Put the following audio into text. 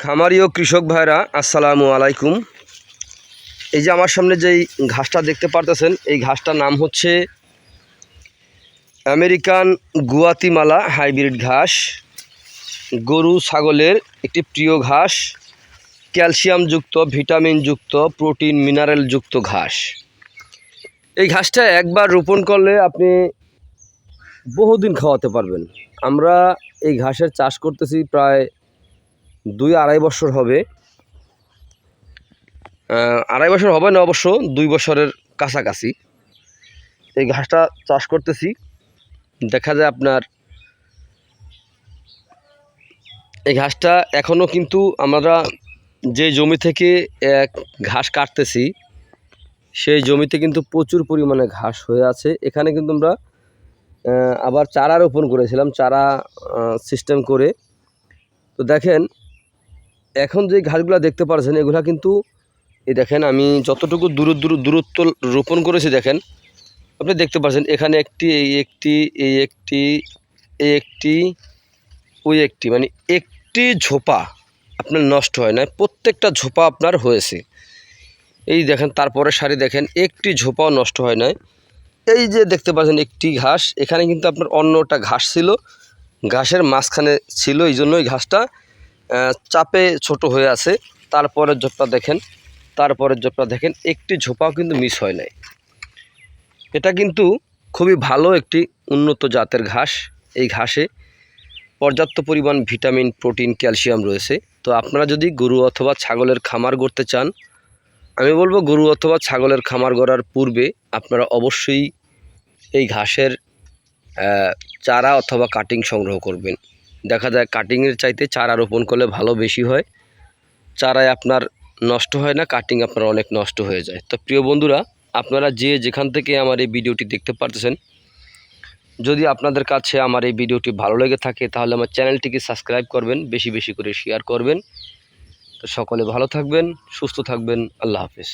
খামারি ও কৃষক ভাইরা, আসসালামু আলাইকুম। এই যে আমার সামনে যেই ঘাসটা দেখতে পারতেছেন, এই ঘাসটার নাম হচ্ছে আমেরিকান গুয়াতিমালা হাইব্রিড ঘাস। গরু, ছাগলের একটি প্রিয় ঘাস, ক্যালসিয়ামযুক্ত, ভিটামিনযুক্ত, প্রোটিন, মিনারেলযুক্ত ঘাস। এই ঘাসটা একবার রোপণ করলে আপনি বহুদিন খাওয়াতে পারবেন। আমরা এই ঘাসের চাষ করতেছি প্রায় দুই আড়াই বছর হবে। আড়াই বছর হবে না অবশ্য, দুই বছরের কাছাকাছি। এই ঘাসটা চাষ করতেছি। দেখা যায় আপনার, এই ঘাসটা এখনও কিন্তু আমরা যে জমি থেকে এক ঘাস কাটতেছি, সেই জমিতে কিন্তু প্রচুর পরিমাণে ঘাস হয়ে আছে। এখানে কিন্তু আমরা আবার চারা রোপণ করেছিলাম, চারা সিস্টেম করে। তো দেখেন এখন যে ঘাসগুলো দেখতে পারছেন এগুলা কিন্তু এই দেখেন আমি যতটুকু দূর দূর দূরত্ব রোপণ করেছি দেখেন আপনি দেখতে পাচ্ছেন এখানে একটি এই একটি এই একটি এই একটি ওই একটি মানে একটি ঝোপা আপনার নষ্ট হয় না প্রত্যেকটা ঝোপা আপনার হয়েছে। এই দেখেন তারপরে সারি দেখেন একটি ঝোপাও নষ্ট হয় নাই। এই যে দেখতে পাচ্ছেন একটি ঘাস এখানে কিন্তু আপনার অন্যটা ঘাস ছিল ঘাসের মাঝখানে ছিল এই জন্যই ঘাসটা আহ, চাপে ছোট হয়ে আছে। তারপরের জোপটা দেখেন, তারপরের জোপটা দেখেন, একটি ঝোপাও কিন্তু মিস হয় নাই। এটা কিন্তু খুবই ভালো একটি উন্নত জাতের ঘাস। এই ঘাসে পর্যাপ্ত পরিমাণ ভিটামিন, প্রোটিন, ক্যালসিয়াম রয়েছে। তো আপনারা যদি গরু অথবা ছাগলের খামার করতে চান, আমি বলব গরু অথবা ছাগলের খামার গড়ার পূর্বে আপনারা অবশ্যই এই ঘাসের চারা অথবা কাটিং সংগ্রহ করবেন। দেখা যায় কাটিংয়ের চাইতে চারা রোপণ করলে ভালো বেশি হয়। চারায় আপনার নষ্ট হয় না কাটিং আপনার অনেক নষ্ট হয়ে যায়। তো প্রিয় বন্ধুরা, আপনারা যে যেখান থেকে আমার এই ভিডিওটি দেখতে পারতেছেন, যদি আপনাদের কাছে আমার এই ভিডিওটি ভালো লেগে থাকে, তাহলে আমার চ্যানেলটিকে সাবস্ক্রাইব করবেন, বেশি বেশি করে শেয়ার করবেন। তো সকলে ভালো থাকবেন, সুস্থ থাকবেন, আল্লাহ হাফেজ।